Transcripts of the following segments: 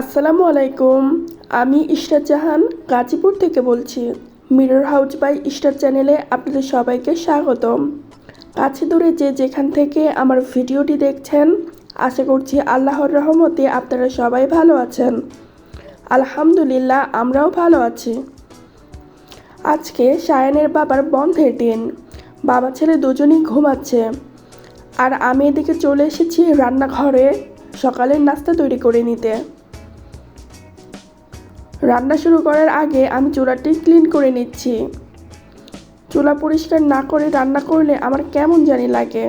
আসসালামু আলাইকুম। আমি ইশরাত জাহান, গাজীপুর থেকে বলছি। মিরর হাউস বাই ইস্টার চ্যানেলে আপনাদের সবাইকে স্বাগতম। কাছে দূরে যে যেখান থেকে আমার ভিডিওটি দেখছেন, আশা করছি আল্লাহর রহমতে আপনারা সবাই ভালো আছেন। আলহামদুলিল্লাহ, আমরাও ভালো আছি। আজকে সায়ানের বাবার বন্ধের দিন। বাবা ছেলে দুজনই ঘুমাচ্ছে। আর আমি এদিকে চলে এসেছি রান্নাঘরে সকালের নাস্তা তৈরি করে নিতে। রান্না শুরু করার আগে আমি চুলাটি ক্লিন করে নিচ্ছি। চুলা পরিষ্কার না করে রান্না করলে আমার কেমন জানি লাগে।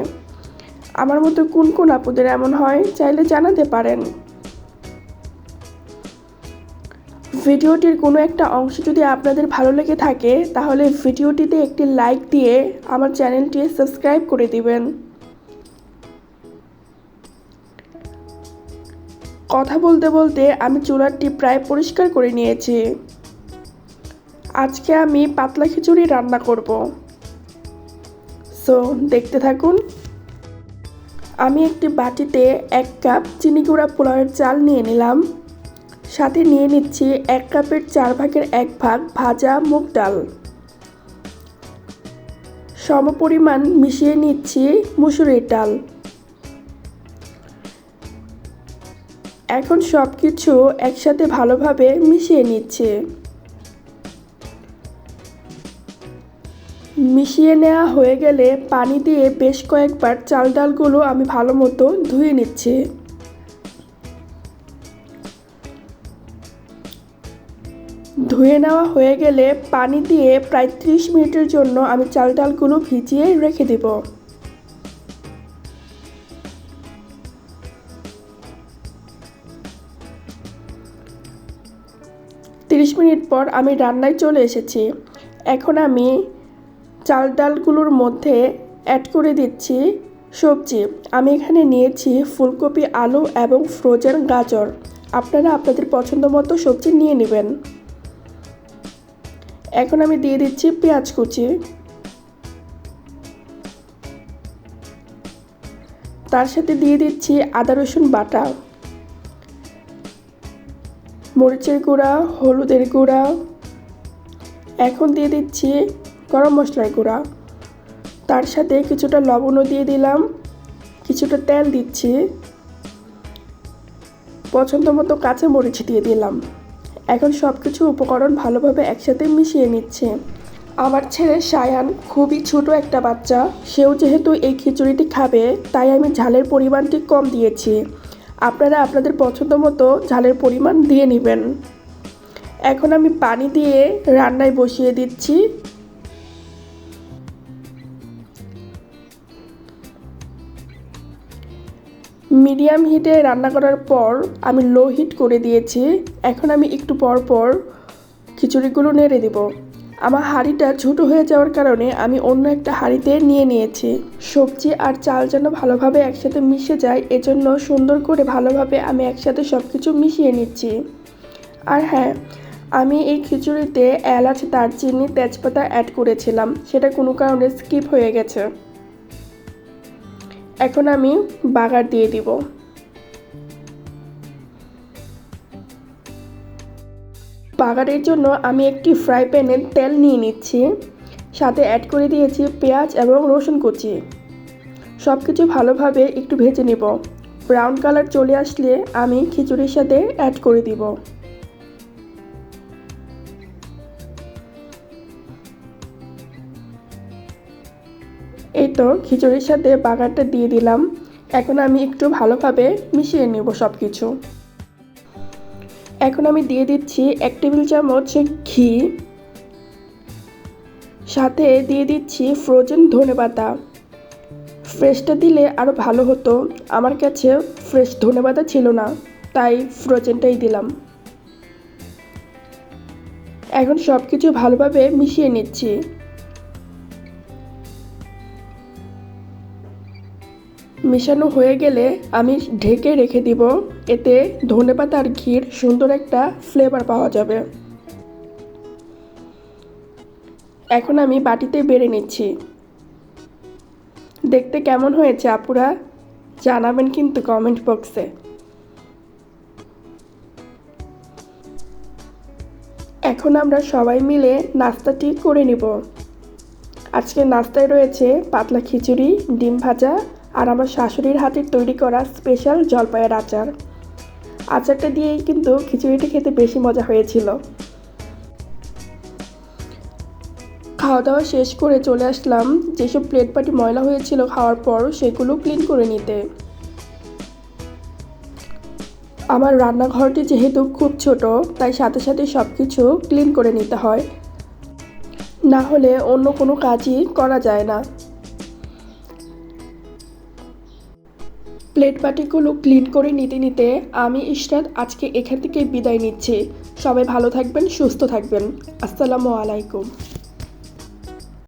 আমার মতো কোন কোন আপুদের এমন হয়, চাইলে জানাতে পারেন। ভিডিওটির কোনো একটা অংশ যদি আপনাদের ভালো লেগে থাকে, তাহলে ভিডিওটিতে একটি লাইক দিয়ে আমার চ্যানেলটি সাবস্ক্রাইব করে দিবেন। কথা বলতে বলতে আমি চুলাটি প্রায় পরিষ্কার করে নিয়েছি। আজকে আমি পাতলা খিচুড়ি রান্না করব। সো দেখতে থাকুন। আমি একটি বাটিতে এক কাপ চিনি গুঁড়া পোলাওয়ের চাল নিয়ে নিলাম। সাথে নিয়ে নিচ্ছি এক কাপের চার ভাগের এক ভাগ ভাজা মুগ ডাল। সমপরিমাণ মিশিয়ে নিচ্ছি মুসুরির ডাল। এখন সব কিছু একসাথে ভালোভাবে মিশিয়ে নিচ্ছে। মিশিয়ে নেওয়া হয়ে গেলে পানি দিয়ে বেশ কয়েকবার চাল ডালগুলো আমি ভালো মতো ধুয়ে নিচ্ছি। ধুয়ে নেওয়া হয়ে গেলে পানি দিয়ে প্রায় ত্রিশ মিনিটের জন্য আমি চাল ডালগুলো ভিজিয়ে রেখে দেবো। তিরিশ মিনিট পর আমি রান্নায় চলে এসেছি। এখন আমি চাল ডালগুলোর মধ্যে অ্যাড করে দিচ্ছি সবজি। আমি এখানে নিয়েছি ফুলকপি, আলু এবং ফ্রোজেন গাজর। আপনারা আপনাদের পছন্দ মতো সবজি নিয়ে নেবেন। এখন আমি দিয়ে দিচ্ছি পেঁয়াজ কুচি। তার সাথে দিয়ে দিচ্ছি আদা রসুন বাটা। মরিচের গুঁড়া, হলুদের গুঁড়া। এখন দিয়ে দিচ্ছি গরম মশলার গুঁড়া। তার সাথে কিছুটা লবণও দিয়ে দিলাম। কিছুটা তেল দিচ্ছি। পছন্দ মতো কাঁচা মরিচ দিয়ে দিলাম। এখন সব কিছু উপকরণ ভালোভাবে একসাথে মিশিয়ে নিচ্ছে। আমার ছেলে সায়ান খুবই ছোট একটা বাচ্চা। সেও যেহেতু এই খিচুড়িটি খাবে, তাই আমি ঝালের পরিমাণটি কম দিয়েছি। আপনারা আপনাদের পছন্দ মতো ঝালের পরিমাণ দিয়ে নেবেন। এখন আমি পানি দিয়ে রান্নায় বসিয়ে দিচ্ছি। মিডিয়াম হিটে রান্না করার পর আমি লো হিট করে দিয়েছি। এখন আমি একটু পর পর খিচুড়িগুলো নেড়ে দেবো। আমার হাঁড়িটা ছোটো হয়ে যাওয়ার কারণে আমি অন্য একটা হাঁড়িতে নিয়ে নিয়েছি। সবজি আর চাল যেন ভালোভাবে একসাথে মিশে যায়, এজন্য সুন্দর করে ভালোভাবে আমি একসাথে সব কিছু মিশিয়ে নিচ্ছি। আর হ্যাঁ আমি এই খিচুড়িতে এলাচ, দারচিনি, তেজপাতা অ্যাড করেছিলাম, সেটা কোনো কারণে স্কিপ হয়ে গেছে। এখন আমি বাগার দিয়ে দিব। বাগারের জন্য আমি একটি ফ্রাই প্যানে তেল নিয়ে নিচ্ছি। সাথে অ্যাড করে দিয়েছি পেঁয়াজ এবং রসুন কুচি। সব কিছু ভালোভাবে একটু ভেজে নেব। ব্রাউন কালার চলে আসলে আমি খিচুড়ির সাথে অ্যাড করে দিব। এই তো খিচুড়ির সাথে বাগারটা দিয়ে দিলাম। এখন আমি একটু ভালোভাবে মিশিয়ে নেব সব কিছু এখন আমি দিয়ে দিচ্ছি এক টেবিল চামচ ঘি, সাথে দিয়ে দিচ্ছি ফ্রোজেন ধনে পাতা। ফ্রেশটা দিলে আরও ভালো হতো। আমার কাছে ফ্রেশ ধনে পাতা ছিল না, তাই ফ্রোজেনটাই দিলাম। এখন সব কিছু ভালোভাবে মিশিয়ে নিচ্ছি। মেশানো হয়ে গেলে আমি ঢেকে রেখে দিব। এতে ধনেপাতা আর ঘির সুন্দর একটা ফ্লেভার পাওয়া যাবে। এখন আমি বাটিতে বেড়ে নিচ্ছি। দেখতে কেমন হয়েছে আপুরা? জানাবেন কিন্তু কমেন্ট বক্সে এখন আমরা সবাই মিলে নাস্তাটি করে নিব। আজকে নাস্তায় রয়েছে পাতলা খিচুড়ি, ডিম ভাজা আর আমার শাশুড়ির হাতের তৈরি করা স্পেশাল জলপাইয়ের আচার। আচারটা দিয়েই কিন্তু খিচুড়িটা খেতে বেশি মজা হয়েছিল। খাওয়া দাওয়া শেষ করে চলে আসলাম। যেসব প্লেট পাটি ময়লা হয়েছিল খাওয়ার পর সেগুলো ক্লিন করে নিতে। আমার রান্নাঘরটি যেহেতু খুব ছোট, তাই সাথে সাথে সব কিছু ক্লিন করে নিতে হয়। না হলে অন্য কোনো কাজই করা যায় না। প্লেট বাটিগুলো ক্লিন করে নিতে নিতে আমি ইশরাত আজকে এখান থেকে বিদায় নিচ্ছি। সবাই ভালো থাকবেন, সুস্থ থাকবেন। আসসালামু আলাইকুম।